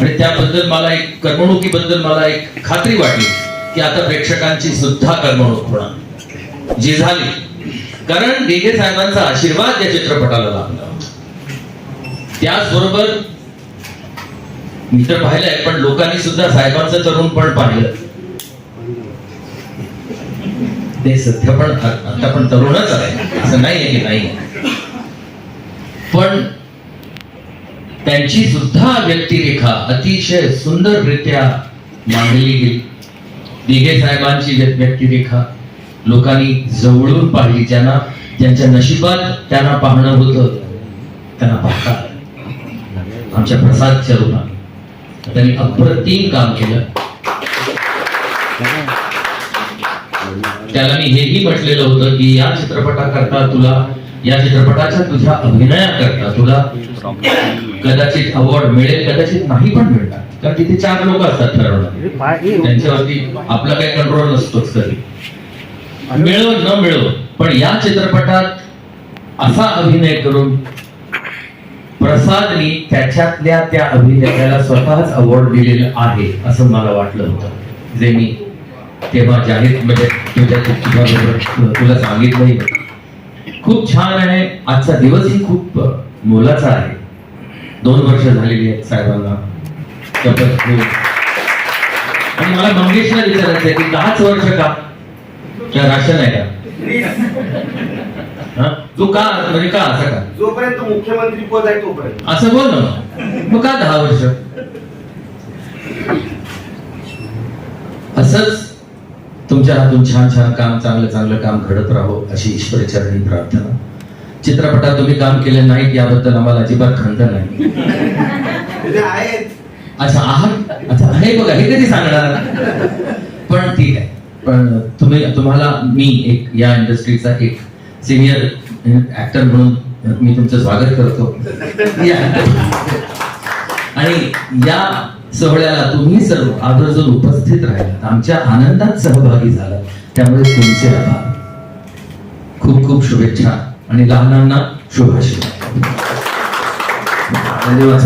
आणि त्याबद्दल मला एक करमणुकीबद्दल मला एक खात्री वाटली की आता प्रेक्षकांची सुद्धा करमणूक होणार. जी झाली. कारण दिघे साहेबांचा आशीर्वाद या चित्रपटाला लाभला त्याचबरोबर मी तर पाहिलंय पण लोकांनी सुद्धा साहेबांचं तरुण पण पाहिलं. ते सध्या पण आता पण तरुणच आहे असं नाही आहे की नाही पण त्यांची सुद्धा व्यक्तिरेखा अतिशय सुंदररित्या मांडली गेली. दिघे साहेबांची व्यक्तिरेखा लोकांनी जवळून पाहिली. ज्यांना ज्यांच्या नशिबात त्यांना पाहणं होतं त्यांना पाहता. आमच्या प्रसाद चरुणा त्यांनी अप्रतिम काम केलं. त्याला मी हेही म्हटलेलं होतं की या चित्रपटाकरता तुला या चित्रपटाच्या तुझ्या अभिनयाकरता तुला कदाचित अवॉर्ड मिळेल कदाचित नाही पण मिळणार. कारण तिथे चार लोक असतात ठरवणारे. त्यांच्यावरती आपला काही कंट्रोल नसतोच कधी. मिळव न मिळव पण या चित्रपटात असा अभिनय करून प्रसादनी त्याच्यातल्या त्या अभिनेत्याला स्वतःच अवॉर्ड दिलेलं आहे असं मला वाटलं होतं. जे मी तेव्हा जाहीर म्हणजे तुझ्या तुला सांगितलंही. खूप छान आहे. आजचा दिवसही खूप मोलाचा आहे. दोन वर्ष झालेली आहेत साहेबांना. घेऊन. आणि मला मंगेशला विचारायचं आहे की दहाच वर्ष का? त्या राशन आहे का? हा? तू का म्हणजे का असं का? जोपर्यंत मुख्यमंत्री पद आहे तोपर्यंत. असं बोल ना. मग का दहा वर्ष? असंच तुमच्या हातून छान छान काम चांगलं चांगलं काम घडत राहो अशी ईश्वरचरणी प्रार्थना. चित्रपटात तुम्ही काम केले नाहीत याबद्दल आम्हाला अजिबात खंत नाही. म्हणजे अच्छा आहात अच्छा हे बघा हे कधी सांगणार? पण ठीक आहे. पण तुम्ही तुम्हाला मी एक या इंडस्ट्रीचा एक सिनियर ऍक्टर म्हणून मी तुमचं स्वागत करतो. आणि या सोहळ्याला तुम्ही सर्व आवर्जून उपस्थित राहिलात. आमच्या आनंदात सहभागी झाला त्यामुळे तुमचे आभार. खूप खूप शुभेच्छा आणि लहानांना शुभाशीर्वाद धन्यवाद